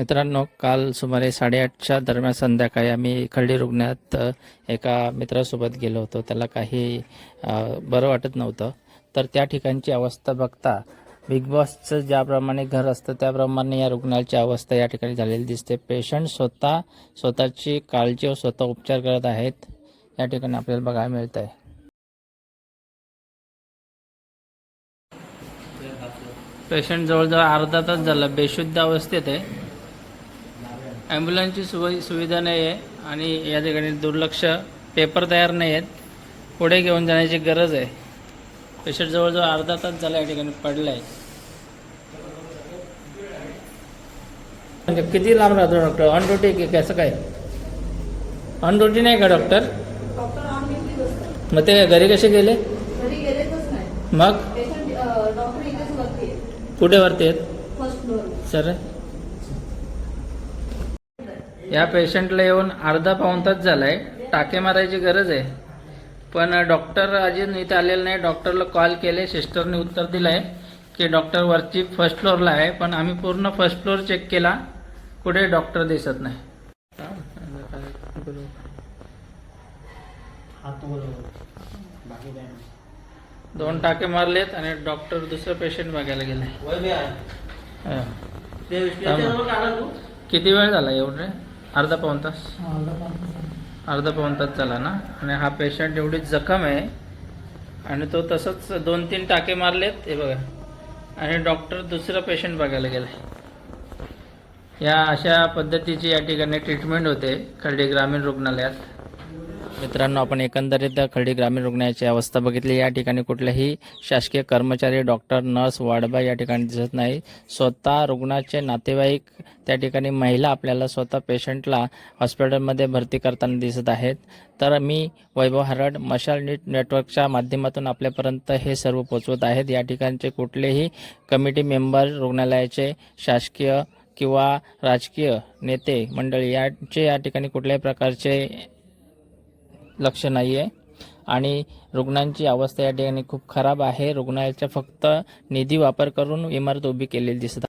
मित्रांनो काल सुमारे साडेआठच्या दरम्यान संध्याकाळी आम्ही खर्डी रुग्णात एका मित्रासोबत गेलो होतो. त्याला काही बरं वाटत नव्हतं. तर त्या ठिकाणची अवस्था बघता बिग बॉसचं ज्याप्रमाणे घर असतं त्याप्रमाणे या रुग्णाची अवस्था या ठिकाणी झालेली दिसते. पेशंट स्वतः स्वतःची काळजी व स्वतः उपचार करत आहेत. या ठिकाणी आपल्याला बघायला मिळत आहे पेशंट जवळजवळ अर्धा तास झाला. बेशुद्ध अवस्थेत आहे. ॲम्ब्युलन्सची सुवि सुविधा नाही आहे आणि या ठिकाणी दुर्लक्ष पेपर तयार नाही आहेत. पुढे घेऊन जाण्याची गरज आहे. पेशंट जवळजवळ अर्धा तास झाला या ठिकाणी पडला आहे म्हणजे किती लांब राहतो डॉक्टर? ऑन ड्युटी की कसं काय? ऑन ड्युटी नाही का डॉक्टर? मग ते घरी कसे गेले? मग? कुठे वरती आहेत? सर या पेशंटला येऊन अर्धा पाऊण तास झालाय. टाके मारायची गरज आहे. पण डॉक्टर अजून इथे आलेलं नाही. डॉक्टरला कॉल केले. सिस्टरने उत्तर दिलंय की डॉक्टर वरची फर्स्ट फ्लोअरला आहे. पण आम्ही पूर्ण फर्स्ट फ्लोअर चेक केला. कुठे डॉक्टर दिसत नाही. दोन टाके मारलेत आणि डॉक्टर दुसरं पेशंट बघायला गेलाय. किती वेळ झाला एवढे? अर्धा पाऊन तास. अर्धा पाऊन तास झाला ना? आणि हा पेशंट एवढी जखम आहे. आणि तो तसंच दोन तीन टाके मारलेत हे बघा. आणि डॉक्टर दुसरं पेशंट बघायला गेला या अशा पद्धतीची या ठिकाणी ट्रीटमेंट होते खर्डी ग्रामीण रुग्णालयात. मित्रांनो आपण एकंदरीत खर्डी ग्रामीण रुग्णालयाची अवस्था बघितली. या ठिकाणी कुठलेही शासकीय कर्मचारी डॉक्टर नर्स वाडबा या ठिकाणी दिसत नाही. स्वतः रुग्णाचे नातेवाईक त्या ठिकाणी महिला आपल्याला स्वतः पेशंटला हॉस्पिटलमध्ये भरती करताना दिसत आहेत. तर मी वैभव हरड मशाल नीट नेटवर्कच्या माध्यमातून आपल्यापर्यंत हे सर्व पोचवत आहेत. या ठिकाणचे कुठलेही कमिटी मेंबर रुग्णालयाचे शासकीय किंवा राजकीय नेते मंडळी याचे या ठिकाणी कुठल्याही प्रकारचे लक्ष नाही आहे आणि रुग्णांची अवस्था या ठिकाणी खूप खराब आहे. रुग्णालयाचा फक्त निधी वापर करून इमारत उभी केलेली दिसत